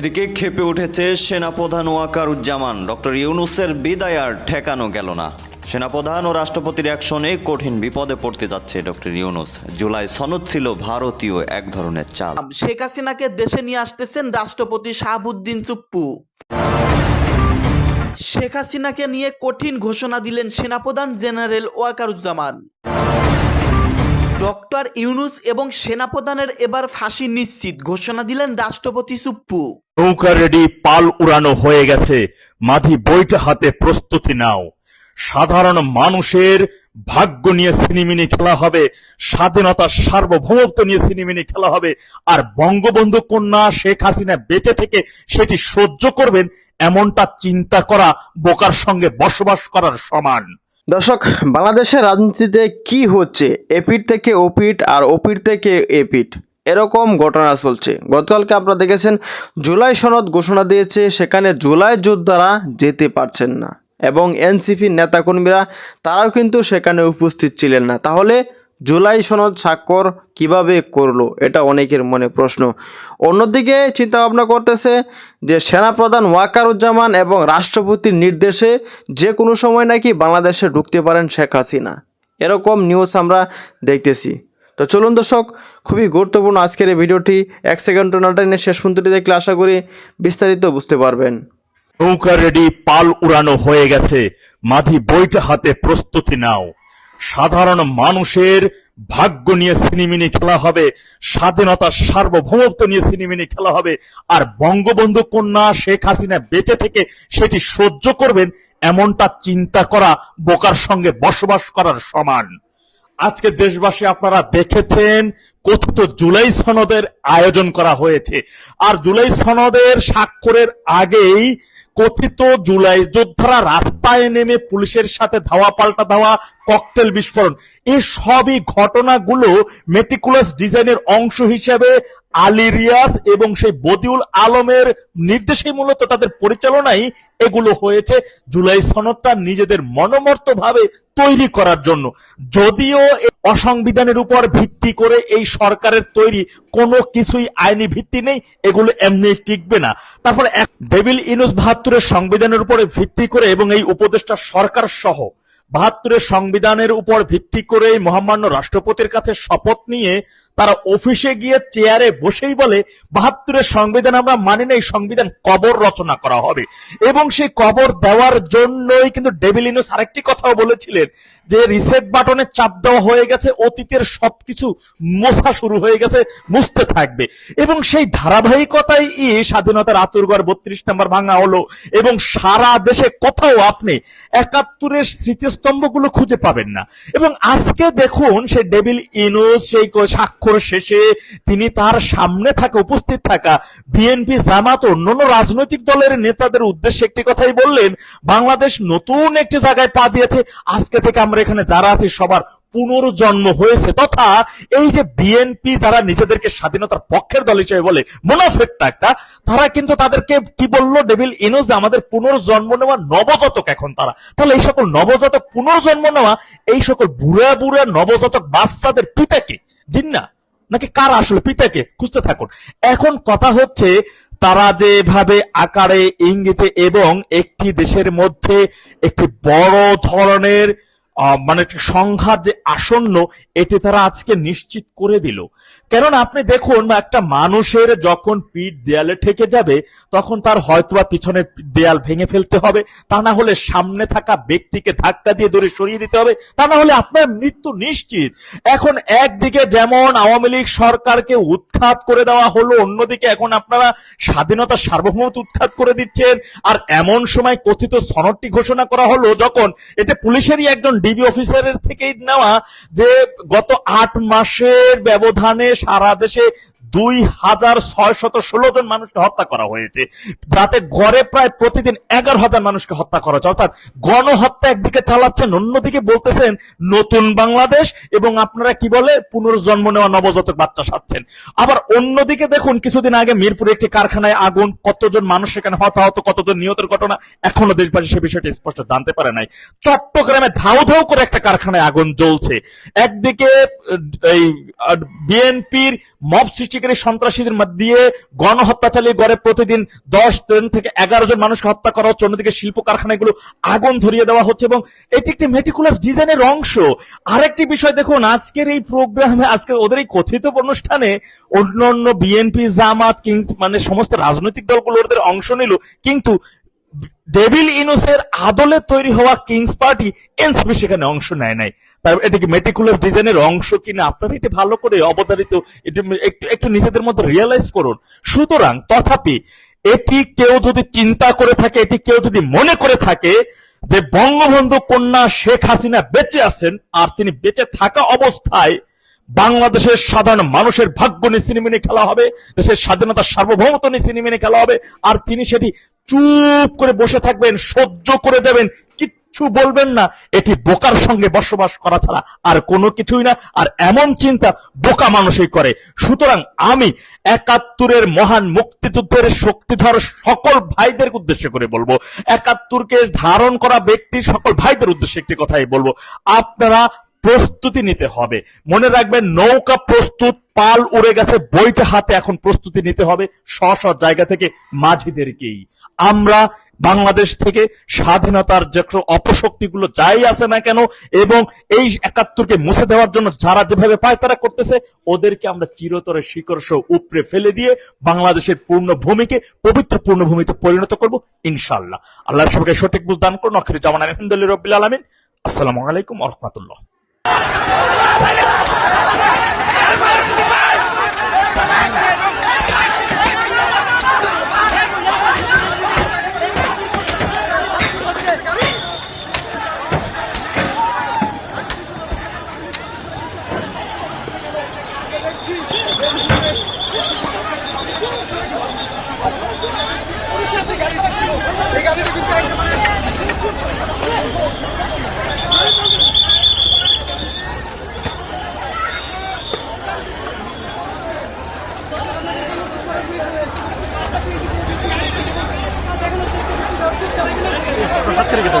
এদিকে ক্ষেপে উঠেছে সেনাপ্রধান ওয়াকারুজ্জামান। ডক্টর ইউনুসের বিদায় আর ঠেকানো গেল না। সেনাপ্রধান ও রাষ্ট্রপতির অ্যাকশনে কঠিন বিপদে পড়তে যাচ্ছে ডক্টর ইউনুস। জুলাই সনদ ছিল ভারতীয় এক ধরনের চাল। শেখ হাসিনাকে দেশে নিয়ে আসতেছেন রাষ্ট্রপতি শাহাবুদ্দিন চুপ্পু। শেখ হাসিনাকে নিয়ে কঠিন ঘোষণা দিলেন সেনাপ্রধান জেনারেল ওয়াকারুজ্জামান। ডক্টর ইউনুস এবং সেনাপ্রধানের এবার ফাঁসি নিশ্চিত, ঘোষণা দিলেন রাষ্ট্রপতি চুপ্পু নৌকা রেডি, পাল উড়ানো হয়ে গেছে। মাঝি বইটা হাতে প্রস্তুতি নাও। সাধারণ মানুষের ভাগ্য নিয়ে সিনেমিনি খেলা হবে স্বাধীনতার সার্বভৌমত্ব নিয়ে সিনেমিনি খেলা হবে, আর বঙ্গবন্ধু কন্যা শেখ হাসিনা বেঁচে থেকে সেটি সহ্য করবেন, এমনটা চিন্তা করা বোকার সঙ্গে বসবাস করার সমান। দর্শক, বাংলাদেশের রাজনীতিতে কি হচ্ছে? এপিট থেকে ওপিট আর ওপিট থেকে এপিট এরকম ঘটনা চলছে। গতকালকে আপনারা দেখেছেন, জুলাই সনদ ঘোষণা দিয়েছে, সেখানে জুলাই যোদ্ধারা যেতে পারছেন না। এবং এনসিপির নেতাকর্মীরা, তারাও কিন্তু সেখানে উপস্থিত ছিলেন না। তাহলে জুলাই সনদ স্বাক্ষর কীভাবে করল, এটা অনেকের মনে প্রশ্ন। অন্যদিকে চিন্তা ভাবনা করতেছে যে সেনাপ্রধান ওয়াকারুজ্জামান এবং রাষ্ট্রপতির নির্দেশে যে কোনো সময় নাকি বাংলাদেশে ঢুকতে পারেন শেখ হাসিনা। এরকম নিউজ আমরা দেখতেছি। তো চলুন দর্শক, খুবই গুরুত্বপূর্ণ আজকের এই ভিডিওটি এক সেকেন্ড না টেনে শেষ পর্যন্ত দেখলে আশা করি বিস্তারিত বুঝতে পারবেন। নৌকা রেডি পাল উড়ানো হয়ে গেছে। মাঝি বইটা হাতে প্রস্তুতি নাও। সাধারণ মানুষের ভাগ্য নিয়ে সিনেমিনি খেলা হবে স্বাধীনতার সার্বভৌমত্ব নিয়ে সিনেমিনি খেলা হবে, আর বঙ্গবন্ধু কন্যা শেখ হাসিনা বেঁচে থেকে সেটি সহ্য করবেন এমনটা চিন্তা করা বোকার সঙ্গে বসবাস করার সমান। আজকে দেশবাসী আপনারা দেখেছেন কথিত জুলাই সনদের আয়োজন করা হয়েছে। আর জুলাই সনদের স্বাক্ষরের আগেই কথিত জুলাই যোদ্ধারা রাস্তায় নেমে পুলিশের সাথে ধাওয়া পাল্টা ধাওয়া ককটেল বিস্ফোরণ। এই সবই ঘটনাগুলো মেটিকুলাস ডিজাইনের অংশ হিসেবে আলী রিয়াজ এবং সেই বদিউল আলমের নির্দেশে মূলত তাদের পরিচালনায় এগুলো হয়েছে। জুলাই সনদটা নিজেদের মনোমর্ত ভাবে তৈরি করার জন্য। যদিও অসংবিধানের উপর ভিত্তি করে এই সরকারের তৈরি কোনো কিছুই আইনি ভিত্তি নেই, এগুলো এমনি টিকবে না। তারপরে ডেভিল ইনুস বাহাত্তরের সংবিধানের উপরে ভিত্তি করে এবং এই উপদেষ্টা সরকার সহ বাহাত্তরের সংবিধানের উপর ভিত্তি করেই মহামান্য রাষ্ট্রপতির কাছে শপথ নিয়ে তারা অফিসে গিয়ে চেয়ারে বসেই বলে, বাহাত্তরের সংবিধান আমরা মানি না, এই সংবিধান কবর রচনা করা হবে। এবং সেই কবর দেওয়ার জন্যই কিন্তু ডেভিলিনুস আরেকটি কথাও বলেছিলেন যে, রিসেট বাটনে চাপ দেওয়া হয়ে গেছে, অতীতের সবকিছু মোছা শুরু হয়ে গেছে, মুছতে থাকবে। এবং সেই ধারাবাহিকতাই স্বাধীনতার আতুরগড় বত্রিশ নম্বর ভাঙা হলো, এবং সারা দেশে কোথাও আপনি একাত্তরের স্মৃতিস্তম্ভগুলো খুঁজে পাবেন না। এবং আজকে দেখুন, সেই ডেভিল ইনুস, সেই ক- স্বাক্ষর শেষে তিনি তার সামনে থাকা, উপস্থিত থাকা বিএনপি জামাত অন্যান্য রাজনৈতিক দলের নেতাদের উদ্দেশ্যে একটি কথাই বললেন, বাংলাদেশ নতুন একটি জায়গায় পা দিয়েছে। আজকে থেকে আমরা এখানে যারা আছি, সবার পুনর্জন্ম হয়েছে তথা এই যে বিএনপি যারা নিজেদেরকে স্বাধীনতার পক্ষের দল হিসেবে বলে মুনাফেকটা একটা তারা কিন্তু তাদেরকে কি বলল? ডেভিল ইনোজ, আমাদের পুনর্জন্ম নেওয়া নবজাতক এখন তারা। তাহলে এই সকল নবজাতক পুনর্জন্ম নেওয়া, এই সকল বুড়া বুড়া নবজাতক বাচ্চাদের পিতাকে জিন্না। নাকি কারা আসলে? পিতাকে খুঁজতে থাকুন। এখন কথা হচ্ছে, তারা যেভাবে আকারে ইঙ্গিতে এবং একটি দেশের মধ্যে একটি বড় ধরনের মানে সংঘাত যে আসন্ন, এটি তারা আজকে নিশ্চিত করে দিল। কেননা আপনি দেখুন, একটা মানুষের যখন পিঠ দেয়ালে ঠেকে যাবে, তখন তার হয়তোবা পিছনের দেয়াল ভেঙে ফেলতে হবে, তা না হলে সামনে থাকা ব্যক্তিকে ধাক্কা দিয়ে দূরে সরিয়ে দিতে হবে, তা না হলে আপনার মৃত্যু নিশ্চিত। এখন একদিকে যেমন আওয়ামী লীগ সরকারকে উৎখাত করে দেওয়া হলো, অন্যদিকে এখন আপনারা স্বাধীনতার সার্বভৌমত্ব উৎখাত করে দিচ্ছেন, আর এমন সময় কথিত সনদটি ঘোষণা করা হলো, যখন এটা পুলিশেরই একজন ডিবি অফিসারের থেকেই নেওয়া যে গত আট মাসের ব্যবধানে সারা দেশে দুই হাজার ছয় শত ষোলো জন মানুষকে হত্যা করা হয়েছে। যাতে গড়ে প্রায় প্রতিদিন এগারো হাজার মানুষকে হত্যা করা হচ্ছে অর্থাৎ গণহত্যা একদিকে চালাচ্ছেন, অন্যদিকে বলতেছেন নতুন বাংলাদেশ এবং আপনারা কি বলে? পুনর্জন্ম নেওয়া নবজাতক বাচ্চা সাচ্ছেন আবার অন্যদিকে দেখুন, কিছুদিন আগে মিরপুরে একটি কারখানায় আগুন, কতজন মানুষ সেখানে হতাহত, কতজন নিহতের ঘটনা, এখনও দেশবাসী সে বিষয়টি স্পষ্ট জানতে পারে নাই। চট্টগ্রামে ধাউ ধাউ করে একটা কারখানায় আগুন জ্বলছে। একদিকে, এই বিএনপির মব সৃষ্টি শিকারী সন্ত্রাসীদের দিয়ে গণহত্যা চালিয়ে গড়ে প্রতিদিন দশ জন থেকে এগারো জন মানুষকে হত্যা করা হচ্ছে। অন্যদিকে শিল্প কারখানাগুলো আগুন ধরিয়ে দেওয়া হচ্ছে এবং এটি একটি মেটিকুলাস ডিজাইনের অংশ। আরেকটি বিষয় দেখুন, আজকের এই প্রোগ্রামে আজকের ওদের এই কথিত অনুষ্ঠানে অন্য অন্য বিএনপি জামাত কিংস মানে সমস্ত রাজনৈতিক দলগুলো ওদের অংশ নিল। কিন্তু ডেভিল ইনোসের আদলে তৈরি হওয়া কিংস পার্টি এনসিপি সেখানে অংশ নেয় নাই। এটা কি মেটিকুলাস ডিজাইনের অংশ কিনা আপনারা এটা ভালো করে অবধারিত এটা একটু একটু নিজেদের মধ্যে রিয়েলাইজ করুন। সুতরাং তথাপি এটি কেউ যদি চিন্তা করে থাকে, এটি কেউ যদি মনে করে থাকে যে বঙ্গবন্ধু কন্যা শেখ হাসিনা বেঁচে আছেন আর তিনি বেঁচে থাকা অবস্থায় বাংলাদেশের সাধারণ মানুষের ভাগ্য নিয়ে সিনেমিনে খেলা হবে, দেশের স্বাধীনতার সার্বভৌমত্ব নিয়ে সিনেমিনে খেলা হবে, আর তিনি সেটি চুপ করে বসে থাকবেন, সহ্য করে দেবেন কিচ্ছু বলবেন না। এটি বোকার সঙ্গে বসবাস করা ছাড়া আর কোনো কিছুই না, আর এমন চিন্তা বোকা মানুষই করে। সুতরাং আমি একাত্তরের মহান মুক্তিযুদ্ধের শক্তিধর সকল ভাইদের উদ্দেশ্য করে বলব। একাত্তরকে ধারণ করা ব্যক্তি সকল ভাইদের উদ্দেশ্যে একটি কথাই বলব। আপনারা প্রস্তুতি নিতে হবে। মনে রাখবেন, নৌকা প্রস্তুত, পাল উড়ে গেছে, বইটা হাতে এখন প্রস্তুতি নিতে হবে। স্ব জায়গা থেকে মাঝিদেরকেই। আমরা বাংলাদেশ থেকে স্বাধীনতার যে অপশক্তিগুলো যাই আছে না কেন, এবং এই একাত্তরকে মুছে দেওয়ার জন্য যারা যেভাবে পায় তারা করতেছে, ওদেরকে আমরা চিরতরে শিকড় সহ উপড়ে ফেলে দিয়ে বাংলাদেশের পূর্ণ ভূমিকে, পবিত্র পূর্ণ ভূমিতে পরিণত করব ইনশাল্লাহ আল্লাহ সবাইকে সঠিক বুঝ দান করুন। অখির জামান আলহামদুলিল্লাহ রবিল আলমিন। আসসালামু আলাইকুম রহমতুল্লাহ। এই গাড়িটা ছিল। এই গাড়িটা पत्थर के तो